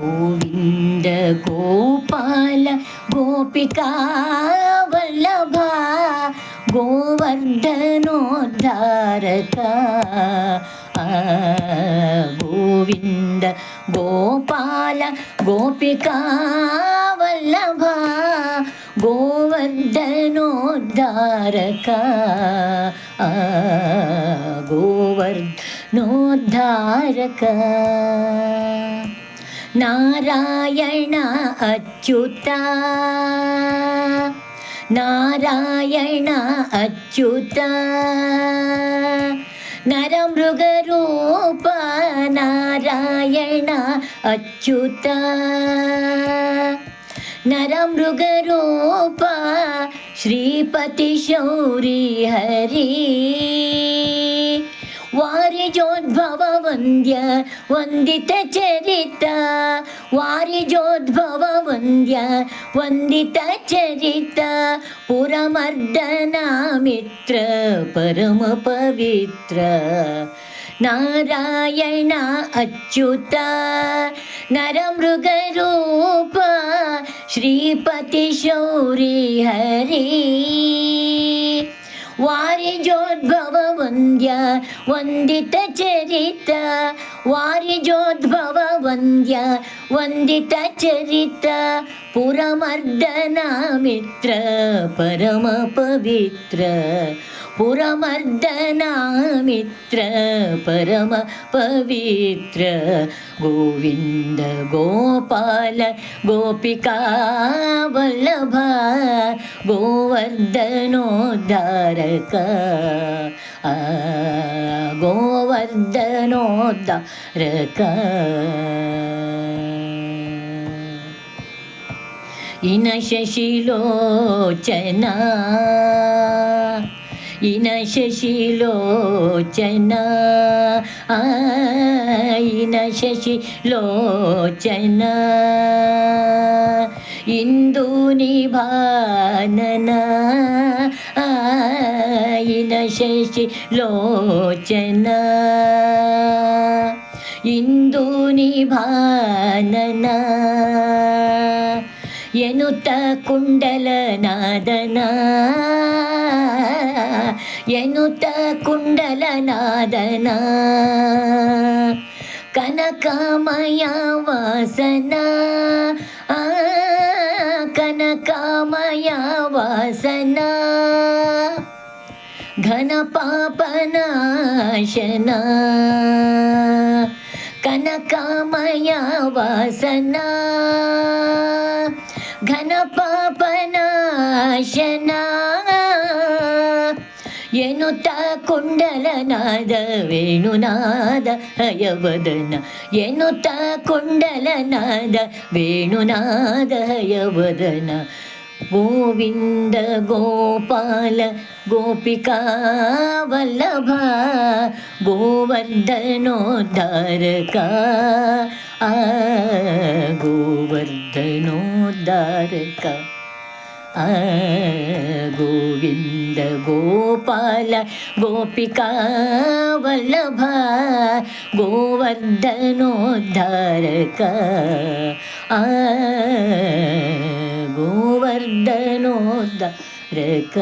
ഗോവിന്ദ ഗോപാല ഗോപികാ വല്ലഭ ഗോവർദ്ധനോദ്ധാരക. ഗോവിന്ദ ഗോപാല ഗോപികാ വല്ലഭ ഗോവർദ്ധനോദ്ധാരക. ഗോവർദ്ധനോദ്ധാരക. நாராயண அச்சுதா நாராயண அச்சுதா नरमृगरूप नारायण अच्युत नरमृगरूप श्रीपतिशौरिहरी ವಾರಿಜೋದ್ಭವ ವಂದ್ಯ ವಂದಿತ ಚರಿತ ವಾರಿಜೋದ್ಭವ ವಂದ್ಯ ವಂದಿತ ಚರಿತ ಪುರಮರ್ದನ ಮಿತ್ರ ಪರಮ ಪವಿತ್ರ ನಾರಾಯಣ ಅಚ್ಯುತ ನರಮೃಗರೂಪ ಶ್ರೀಪತಿ ಶೌರಿ ಹರಿ ವಾರಿಜೋದ್ಭವ वन्द्य वन्दतचरिता वारिजोद्भव वन्द्य वन्दतचरिता पुरमर्दना मित्र परमपवित्र पुरमर्दना मित्र परमपवित्र गोविन्द गोपाल गोपिका वल्लभा गोवर्धनोद्धारक ഗോവർദ്ധനോദ്ധാരക ഇന ശശിലോചന ഇന ശശിലോചന ഇന ശശിലോചന ಶಶಿಲೋಚನ ಇನ ಶಶಿಲೋಚನ ಆ, ಇನ ಶಶಿಲೋಚನ ಇಂದು ನಿಭಾನನ ಆ, ಇನ ಶಶಿಲೋಚನ ಇಂದು ನಿಭಾನನ ಎನ್ನುತ್ತ ಕುಂಡಲನಾದನ ಎನ್ನುತ್ತ ಕುಂಡಲನಾದನ ಕನಕಮಯ ವಾಸನ ಆ, ಕನಕಮಯ ವಾಸನ ಘನ ಪಾಪನಾಶನ ಕನಕಮಯ ವಾಸನ ಘನ ಪಾಪನಾಶನ ಕುಂಡಲನಾದ ವೇಣುನಾದ ಹಯವದನ ಎನ್ನುತ್ತ ಕುಂಡಲನಾದ ವೇಣುನಾದ ಹಯವದನ ಗೋವಿಂದ ಗೋಪಾಲ ಗೋಪಿಕಾ ವಲ್ಲಭ ಗೋವರ್ಧನೋದ್ಧಾರಕ ಆ ഗോവിന്ദ ഗോപാല ഗോപികാവല്ലഭ ഗോവർദ്ധനോദ്ധാരക. ഗോവർദ്ധനോദ്ധാരക.